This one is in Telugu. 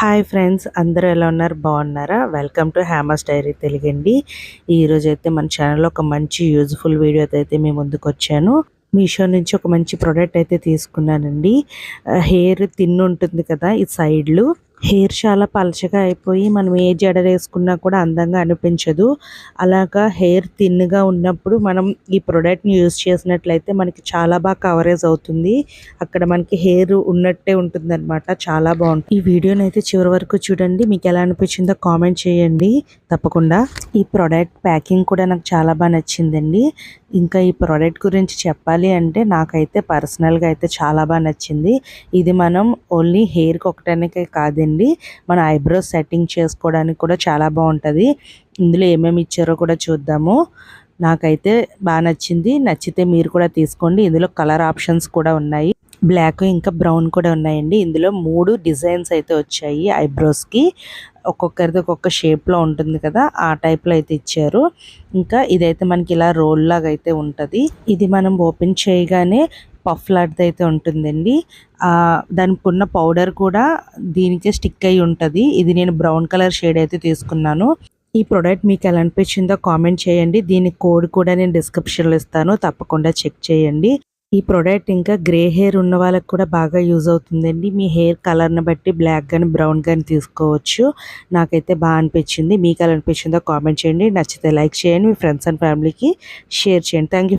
హాయ్ ఫ్రెండ్స్ అందరూ ఎలా ఉన్నారు? బాగున్నారా? వెల్కమ్ టు హ్యామర్స్ డైరీ తెలుగండి. ఈరోజు అయితే మన ఛానల్లో ఒక మంచి యూజ్ఫుల్ వీడియో అయితే మేము ముందుకు వచ్చాను. మీషో నుంచి ఒక మంచి ప్రోడక్ట్ అయితే తీసుకున్నానండి. హెయిర్ తిన్ను ఉంటుంది కదా ఈ సైడ్లు. హెయిర్ చాలా పలచగా అయిపోయి మనం ఏ జడ వేసుకున్నా కూడా అందంగా అనిపించదు. అలాగా హెయిర్ థిన్గా ఉన్నప్పుడు మనం ఈ ప్రోడక్ట్ని యూజ్ చేసినట్లయితే మనకి చాలా బాగా కవరేజ్ అవుతుంది. అక్కడ మనకి హెయిర్ ఉన్నట్టే ఉంటుందన్నమాట. చాలా బాగుంటుంది. ఈ వీడియోని అయితే చివరి వరకు చూడండి. మీకు ఎలా అనిపించిందో కామెంట్ చేయండి. తప్పకుండా. ఈ ప్రోడక్ట్ ప్యాకింగ్ కూడా నాకు చాలా బాగా నచ్చిందండి. ఇంకా ఈ ప్రోడక్ట్ గురించి చెప్పాలి అంటే నాకైతే పర్సనల్గా అయితే చాలా బాగా నచ్చింది. ఇది మనం ఓన్లీ హెయిర్కి ఒకటానికే కాదండి. మన ఐబ్రోస్ సెట్టింగ్ చేసుకోవడానికి కూడా చాలా బాగుంటుంది. ఇందులో ఏమేమి ఇచ్చారో కూడా చూద్దాము. నాకైతే బాగా నచ్చింది. నచ్చితే మీరు కూడా తీసుకోండి. ఇందులో కలర్ ఆప్షన్స్ కూడా ఉన్నాయి. బ్లాక్ ఇంకా బ్రౌన్ కూడా ఉన్నాయండి. ఇందులో మూడు డిజైన్స్ అయితే వచ్చాయి ఐబ్రోస్కి. ఒక్కొక్కరిది ఒక్కొక్క షేప్లో ఉంటుంది కదా ఆ టైప్లో అయితే ఇచ్చారు. ఇంకా ఇదైతే మనకి ఇలా రోల్ లాగా అయితే ఉంటుంది. ఇది మనం ఓపెన్ చేయగానే పఫ్ లాంటిది అయితే ఉంటుందండి. దానికి ఉన్న పౌడర్ కూడా దీనికే స్టిక్ అయి ఉంటుంది. ఇది నేను బ్రౌన్ కలర్ షేడ్ అయితే తీసుకున్నాను. ఈ ప్రోడక్ట్ మీకు ఎలా అనిపించిందో కామెంట్ చేయండి. దీని కోడ్ కూడా నేను డిస్క్రిప్షన్లో ఇస్తాను. తప్పకుండా చెక్ చేయండి. ఈ ప్రోడక్ట్ ఇంకా గ్రే హెయిర్ ఉన్న వాళ్ళకి కూడా బాగా యూజ్ అవుతుందండి. మీ హెయిర్ కలర్ని బట్టి బ్లాక్ కానీ బ్రౌన్ కానీ తీసుకోవచ్చు. నాకైతే బాగా అనిపించింది. మీకు ఎలా అనిపించిందో కామెంట్ చేయండి. నచ్చితే లైక్ చేయండి. మీ ఫ్రెండ్స్ అండ్ ఫ్యామిలీకి షేర్ చేయండి. Thank for